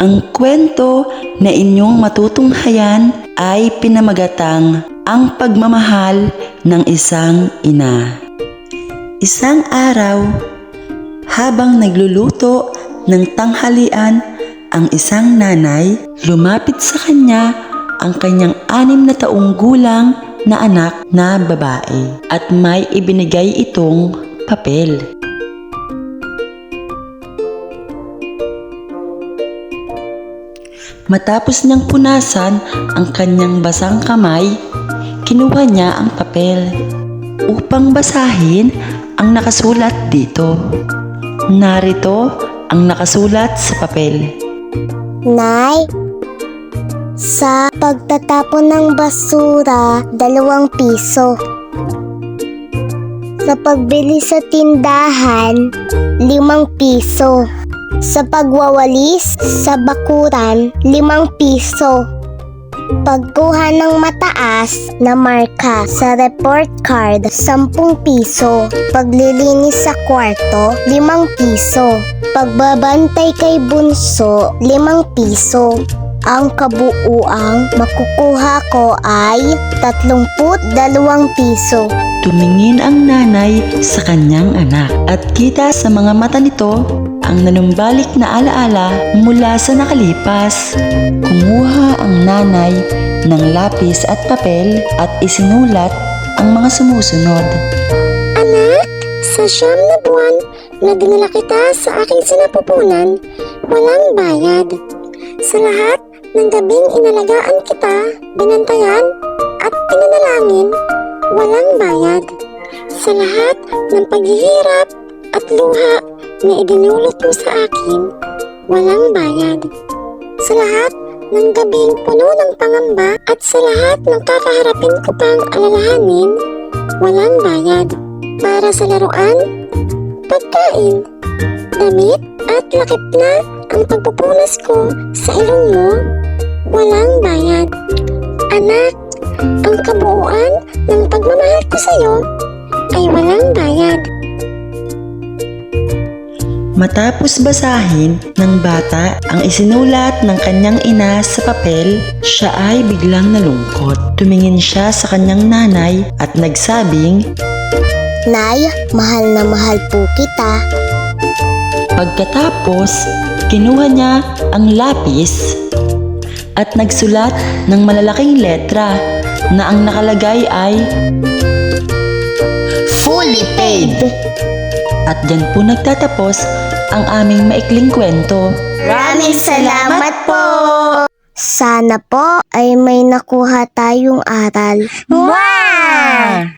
Ang kwento na inyong matutunghayan ay pinamagatang ang pagmamahal ng isang ina. Isang araw, habang nagluluto ng tanghalian ang isang nanay, lumapit sa kanya ang kanyang anim na taong gulang na anak na babae at may ibinigay itong papel. Matapos niyang punasan ang kanyang basang kamay, kinuha niya ang papel upang basahin ang nakasulat dito. Narito ang nakasulat sa papel. Nay, sa pagtatapon ng basura, dalawang piso. Sa pagbili sa tindahan, limang piso. Sa pagwawalis sa bakuran, limang piso. Pagkuha ng mataas na marka sa report card, 10 piso. Paglilinis sa kwarto, 5 piso. Pagbabantay kay bunso, 5 piso. Ang kabuuang makukuha ko ay 32 piso. Tumingin ang nanay sa kanyang anak at kita sa mga mata nito ang nanumbalik na alaala mula sa nakalipas. Kumuha ang nanay ng lapis at papel at isinulat ang mga sumusunod. Anak, sa siyam na buwan na dinala kita sa aking sinapupunan, walang bayad. Sa lahat ng gabing inalagaan kita, binantayan at pinanalangin, walang bayad. Sa lahat ng paghihirap at luha na idinulot mo sa akin, walang bayad. Sa lahat ng gabing puno ng pangamba at sa lahat ng kakaharapin ko pang alalahanin, walang bayad. Para sa laruan, pagkain, damit at lakip na ang pagpupunas ko sa ilong mo, walang bayad. Anak, ang kabuuan ng pagmamahal ko sa iyo ay walang bayad. Matapos basahin ng bata ang isinulat ng kanyang ina sa papel, siya ay biglang nalungkot. Tumingin siya sa kanyang nanay at nagsabing, Nay, mahal na mahal po kita. Pagkatapos, kinuha niya ang lapis at nagsulat ng malalaking letra na ang nakalagay ay Fully paid! At dyan po nagtatapos ang aming maikling kwento. Maraming salamat po! Sana po ay may nakuha tayong aral. Wow!